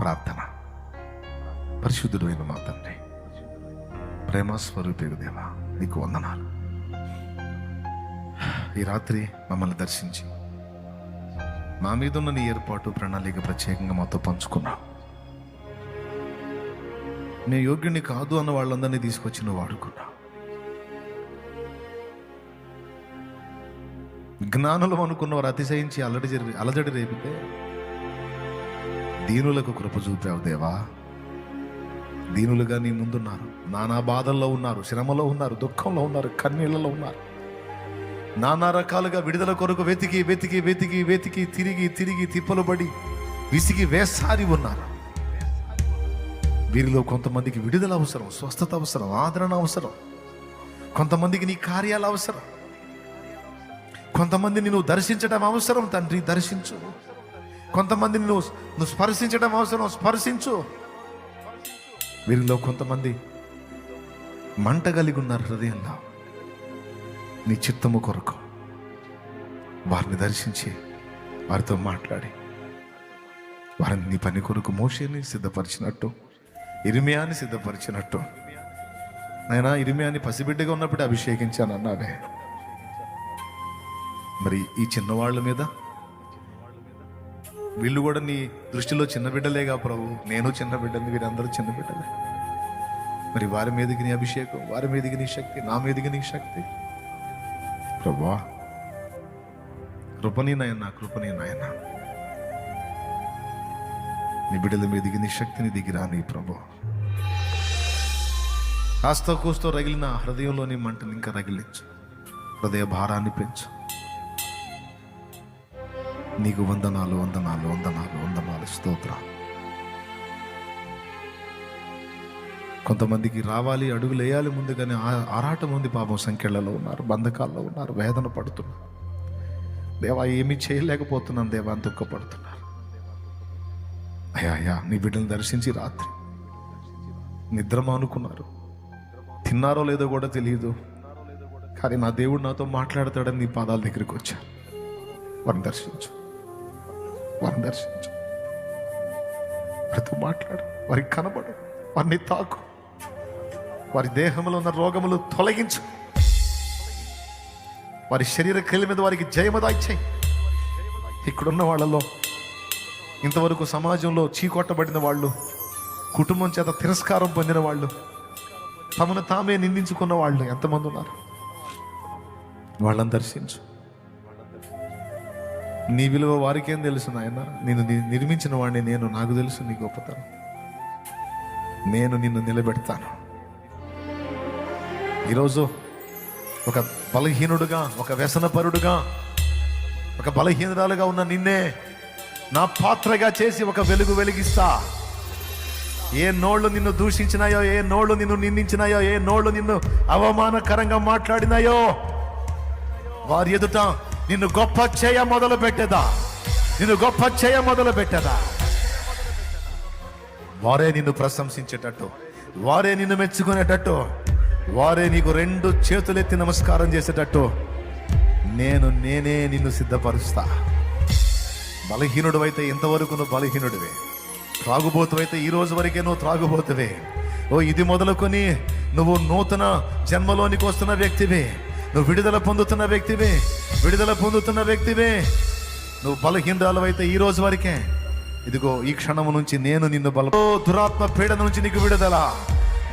ప్రార్థన. పరిశుద్ధుడైన అయిన మా తండ్రి ప్రేమ దేవా నీకు వందనాలు. ఈ రాత్రి మమ్మల్ని దర్శించి మా మీద ఉన్న నీ ఏర్పాటు ప్రణాళిక ప్రత్యేకంగా మాతో పంచుకున్నావు. నేను యోగ్యుని కాదు అన్న వాళ్ళందరినీ తీసుకొచ్చి నువ్వు వాడుకున్నావు. జ్ఞానులు అనుకున్న వారు అతిశయించి అల్లడి జరిగి అలజడి రేపితే దీనులకు కృప చూపావు దేవా. దీనులుగా నీ ముందున్నారు. నానా బాధల్లో ఉన్నారు శ్రమలో ఉన్నారు దుఃఖంలో ఉన్నారు కన్నీళ్ళలో ఉన్నారు. నానా రకాలుగా విడుదల కొరకు వెతికి వెతికి వెతికి వెతికి తిరిగి తిరిగి తిప్పలు పడి విసిగి వేసారి ఉన్నారు. వీరిలో కొంతమందికి విడుదల అవసరం స్వస్థత అవసరం ఆదరణ అవసరం. కొంతమందికి నీ కార్యాలు అవసరం. కొంతమందిని నువ్వు దర్శించడం అవసరం తండ్రి దర్శించు. కొంతమందిని నువ్వు నువ్వు స్పర్శించడం అవసరం స్పర్శించు. వీరిలో కొంతమంది మంట కలిగి ఉన్నారు హృదయంలో. నీ చిత్తము కొరకు వారిని దర్శించి వారితో మాట్లాడి వారిని నీ పని కొరకు మోషేని సిద్ధపరిచినట్టు ఇరిమియాని సిద్ధపరిచినట్టు. నైనా ఇరిమియాని పసిబిడ్డగా ఉన్నప్పుడు అభిషేకించాను అన్నాడే మరి ఈ చిన్నవాళ్ళ మీద వీళ్ళు కూడా నీ దృష్టిలో చిన్న బిడ్డలేగా ప్రభు? నేను చిన్న బిడ్డని వీరందరూ చిన్న బిడ్డలే. మరి వారి మీదకి నీ అభిషేకం వారి మీదకి నీ శక్తి నా మీదకి నీ శక్తి. ప్రభా కృపని నాయన కృపని నాయన. నీ బిడ్డల మీదకి నీ శక్తిని దిగిరా నీ ప్రభు. కాస్త కూస్తో రగిలిన హృదయంలోని మంటని ఇంకా రగిలించు. హృదయ భారాన్ని పెంచు. నీకు వందనాలు వందనాలు వందనాలు వందనాలు. స్తోత్ర. కొంతమందికి రావాలి అడుగులు వేయాలి ముందుగానే ఆ- ఆరాటం ఉంది పాపం సంఖ్యలలో ఉన్నారు బంధకాల్లో ఉన్నారు వేదన పడుతున్నారు. దేవా ఏమీ చేయలేకపోతున్నాను దేవా అని దుఃఖపడుతున్నారు. అయ్యా అయ్యా నీ బిడ్డను దర్శించి రాత్రి. నిద్ర మానుకున్నారు. తిన్నారో లేదో కూడా తెలియదు. కానీ నా దేవుడు నాతో మాట్లాడతాడని నీ పాదాల దగ్గరికి వచ్చాను వారిని దర్శించు. వారిని దర్శించు. వారితో మాట్లాడు వారికి కనబడు వారిని తాకు. వారి దేహంలో ఉన్న రోగములు తొలగించు. వారి శరీర క్రియల మీద వారికి జయమదాయిచ్చాయి ఇక్కడున్న వాళ్ళలో ఇంతవరకు సమాజంలో చీకొట్టబడిన వాళ్ళు కుటుంబం చేత తిరస్కారం పొందిన వాళ్ళు తమను తామే నిందించుకున్న వాళ్ళు ఎంతమంది ఉన్నారు? వాళ్ళని దర్శించు. నీ విలువ వారికేం తెలుసు నాయన? నేను నిర్మించిన వాడిని నేను నాకు తెలుసు నీ గొప్పతనం. నేను నిన్ను నిలబెడతాను. ఈరోజు ఒక బలహీనుడుగా ఒక వ్యసనపరుడుగా ఒక బలహీనరాలుగా ఉన్న నిన్నే నా పాత్రగా చేసి ఒక వెలుగు వెలిగిస్తా. ఏ నోళ్ళు నిన్ను దూషించినాయో ఏ నోళ్ళు నిన్ను నిందించినాయో ఏ నోళ్ళు నిన్ను అవమానకరంగా మాట్లాడినాయో వారి ఎదుట నిన్ను గొప్ప చేయ మొదలు పెట్టేదా? నిన్ను గొప్ప చేయ మొదలు పెట్టేదా? వారే నిన్ను ప్రశంసించేటట్టు వారే నిన్ను మెచ్చుకునేటట్టు వారే నీకు రెండు చేతులెత్తి నమస్కారం చేసేటట్టు నేను నేనే నిన్ను సిద్ధపరుస్తా. బలహీనుడు అయితే ఇంతవరకు నువ్వు బలహీనుడివే. త్రాగుబోతువైతే ఈ రోజు వరకే నువ్వు త్రాగుబోతువే. ఓ ఇది మొదలుకొని నువ్వు నూతన జన్మలోనికి వస్తున్న వ్యక్తివే. నువ్వు విడుదల పొందుతున్న వ్యక్తివే. విడుదల పొందుతున్న వ్యక్తివే. నువ్వు బలహీనరాలు అయితే ఈ రోజు వరకే. ఇదిగో ఈ క్షణం నుంచి నేను నిన్ను బల దురాత్మ పీడ నుంచి నీకు విడుదల.